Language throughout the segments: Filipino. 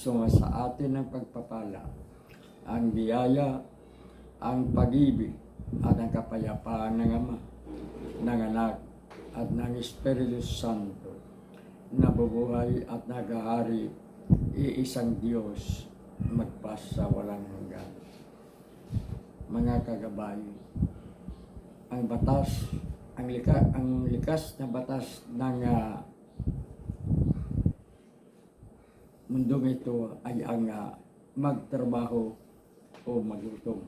Sunga sa atin ang pagpapala, ang biyaya, ang pag-ibig, at ang kapayapaan ng Ama, ng Anak, at ng Espiritu Santo, nabubuhay at nagahari, iisang Diyos, magpasa walang hanggan. Mga kagabay, ang batas, ang lika, ang likas na batas ng ah, mundong ito ay ang ah, magtrabaho o maglutom.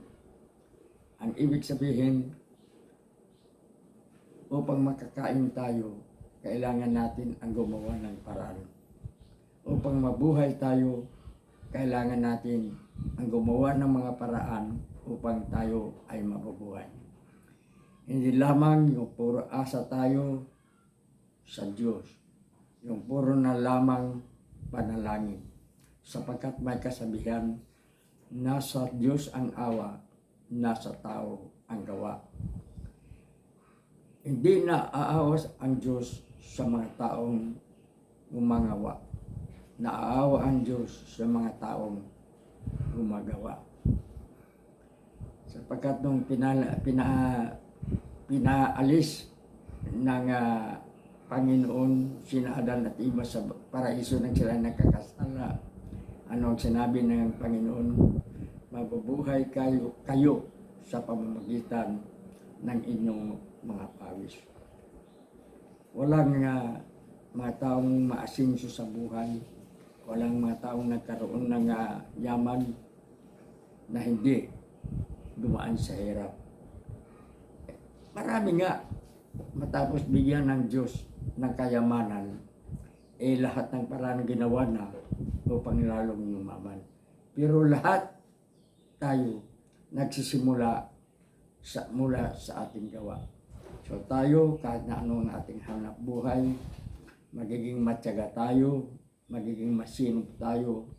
Ang ibig sabihin, upang makakain tayo, kailangan natin ang gumawa ng paraan. Upang mabuhay tayo, kailangan natin ang gumawa ng mga paraan upang tayo ay mabubuhay. Hindi lamang yung puro asa tayo sa Diyos. Yung puro na lamang panalangin. Sapagkat may kasabihan, nasa Diyos ang awa, nasa tao ang gawa. Hindi na aawas ang Diyos sa mga taong gumagawa. Naaawa ang Diyos sa mga taong gumagawa. Sapagkat nung pinala, pina, pinaalis ng ah, Panginoon sina Adan at Eva sa paraiso nang sila nagkakasala. Ano ang sinabi ng Panginoon? Mabubuhay kayo, kayo sa pamamagitan ng inyong mga pawis. Walang uh, mga taong maasinso sa buhay. Walang mga taong nagkaroon ng ah, yaman na hindi dumaan sa hirap. Marami nga matapos bigyan ng Diyos ng kayamanan, eh lahat ng paraan ginawa na upang lalong yumaman. Pero lahat tayo nagsisimula sa, mula sa ating gawa. So tayo, kahit na ano ang ating hanap buhay, magiging matyaga tayo, magiging masinop tayo,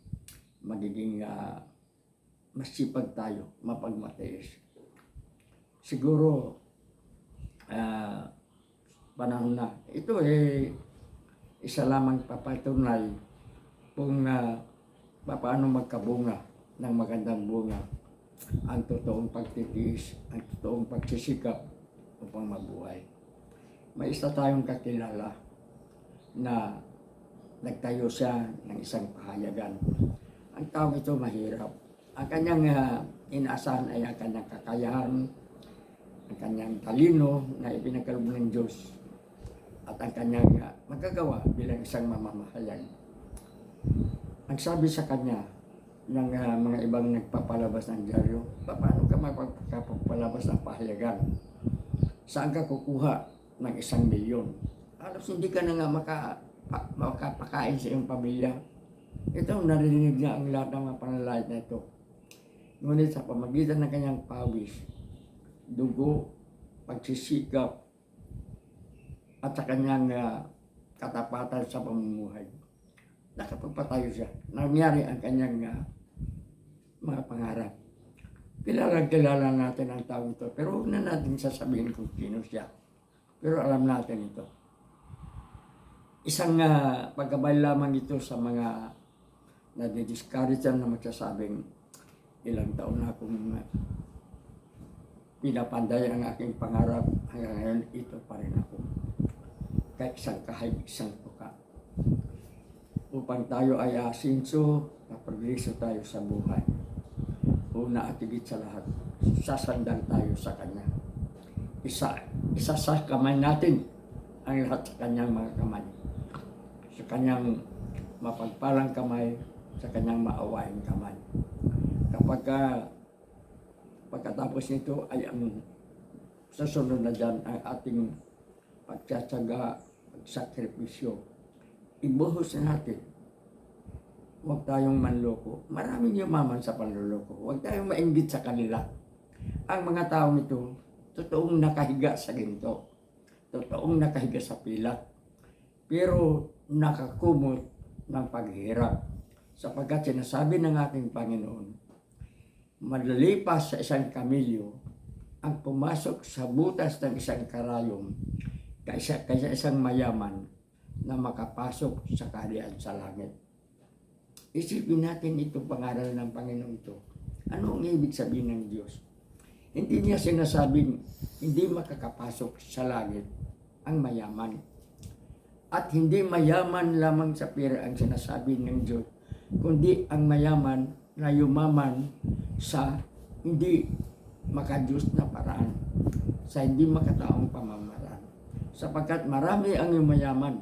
magiging ah, masipag tayo, mapagmatiis. Siguro, ah, panahon na. Ito eh, isa lamang papatunay kung uh, paano magkabunga ng magandang bunga ang totoong pagtitiis, ang totoong pagsisikap upang mabuhay. May isa tayong kakilala na nagtayo siya ng isang pahayagan. Ang tao ito mahirap. Ang kanyang uh, inaasahan ay ang kanyang kakayahan, ang kanyang talino na ipinagkaloob ng Diyos at ang kanyang uh, magagawa bilang isang mamamahayag. Ang sabi sa kanya ng uh, mga ibang nagpapalabas ng dyaryo, paano ka magpapalabas ng pahayagan? Saan ka kukuha ng isang milyon? Halos hindi ka na nga maka, pa, makapakain sa iyong pamilya. Ito, narinig niya ang lahat ng mga panlalait na ito. Ngunit sa pamagitan ng kanyang pawis, dugo, pagsisikap, at sa kanyang uh, katapatan sa pamumuhay. Nakapagpatayo siya. Nangyari ang kanyang uh, mga pangarap. Kilala kilala natin ang tao ito, pero huwag na natin sasabihin kung sino siya. Pero alam natin ito. Isang uh, pagkabay lamang ito sa mga nadidiscourage na magsasabing ilang taon na akong uh, pinapanday ang aking pangarap hanggang ngayon ito pa rin ako kahit isang kahig, isang tuka. Upang tayo ay asinso, napagliso tayo sa buhay. Una at higit sa lahat, sasandal tayo sa Kanya. Isa, isa sa kamay natin ang lahat sa Kanyang mga kamay. Sa Kanyang mapagpalang kamay, sa Kanyang maawaing kamay. Kapag uh, pagkatapos nito ay ang susunod na dyan ang ating pagtsatsaga, pagsakripisyo. Ibuhos natin huwag tayong manloko. Maraming yumaman sa panluloko. Huwag tayong mainggit sa kanila. Ang mga taong ito, totoong nakahiga sa ginto. Totoong nakahiga sa pilak. Pero nakakumot ng paghihirap. Sapagkat sinasabi ng ating Panginoon, malalipas sa isang kamilyo ang pumasok sa butas ng isang karayom kaysa, kaysa isang mayaman na makapasok sa kaharian sa langit. Isipin natin ito pangaral ng Panginoon ito. Ano ang ibig sabihin ng Diyos? Hindi niya sinasabing hindi makakapasok sa langit ang mayaman. At hindi mayaman lamang sa pera ang sinasabi ng Diyos, kundi ang mayaman na yumaman sa hindi makadiyos na paraan, sa hindi makataong pamamaraan. Sapagkat marami ang yumayaman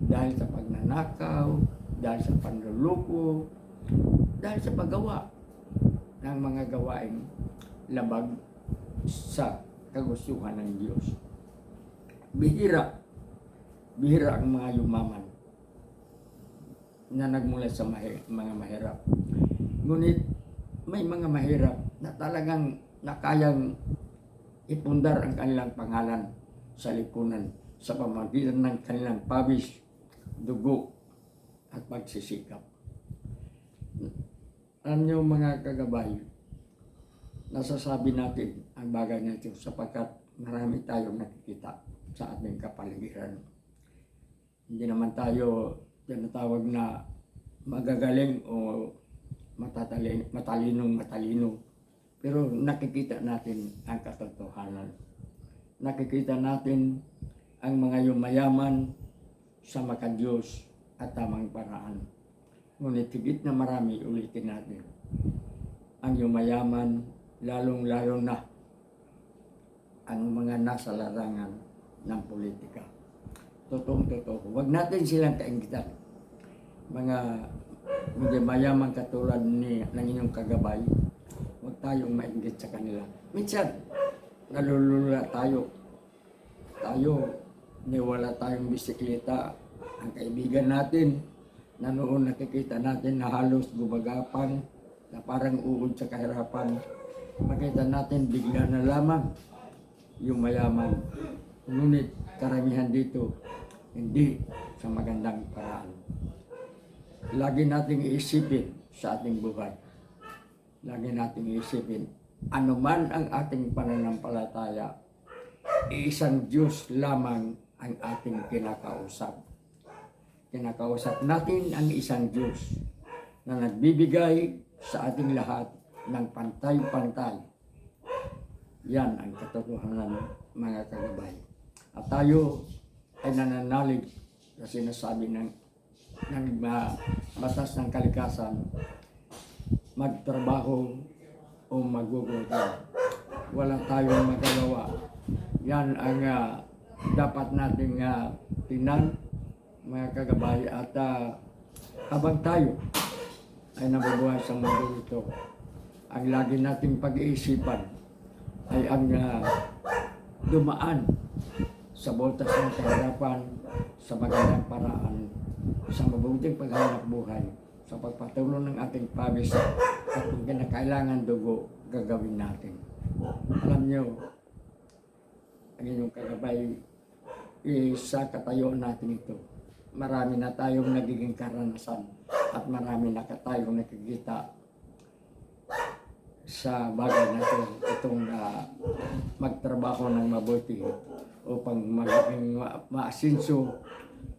dahil sa pagnanakaw, dahil sa panluluko, dahil sa paggawa ng mga gawaing labag sa kagustuhan ng Diyos. Bihira, bihira ang mga yumaman na nagmula sa mahi- mga mahirap. Ngunit may mga mahirap na talagang nakayang ipundar ang kanilang pangalan sa lipunan sa pamamagitan ng kanilang pawis, dugo, at pagsisikap. Alam niyo mga kagabay, nasasabi natin ang bagay na ito sapagkat marami tayong nakikita sa ating kapaligiran. Hindi naman tayo tinatawag na magagaling o matatali, matalinong matalino. Pero nakikita natin ang katotohanan. Nakikita natin ang mga yumayaman sa makadiyos at tamang paraan. Ngunit higit na marami ulitin natin. Ang yumayaman, lalong-lalo na ang mga nasa larangan ng politika. Totoong totoo. Huwag natin silang kaingitan. Mga medyo mayaman katulad ni, ng inyong kagabay, huwag tayong mainggit sa kanila. Minsan, nalulula tayo. Tayo, niwala tayong bisikleta. Ang kaibigan natin, na noon nakikita natin na halos gumagapang, na parang uod sa kahirapan. Makita natin bigla na lamang yung mayaman. Ngunit karamihan dito, hindi sa magandang paraan. Lagi nating iisipin sa ating buhay. Lagi nating iisipin, anuman ang ating pananampalataya, isang Diyos lamang ang ating kinakausap. Kinakausap natin ang isang Diyos na nagbibigay sa ating lahat ng pantay-pantay. Yan ang katotohanan mga kagabay. At tayo ay nananalig sa sinasabi ng, ng uh, batas ng kalikasan, magtrabaho o magugutom. Wala tayong magagawa. Yan ang uh, dapat nating uh, tingnan, mga kagabay. At uh, habang tayo ay nabubuhay sa mundo ito, ang lagi nating pag-iisipan ay ang uh, dumaan sa botas ng kahirapan sa magandang paraan sa mabuting paghanap buhay sa pagpatuloy ng ating pawis at kung kinakailangan dugo gagawin natin. Alam nyo, ang inyong kagabay eh, sa katayuan natin ito. Marami na tayong nagiging karanasan at marami na tayong nakikita sa bagay na ito, itong uh, magtrabaho ng mabuti upang maging ma- maasinso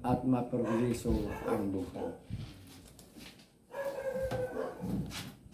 at maprogreso ang buhay.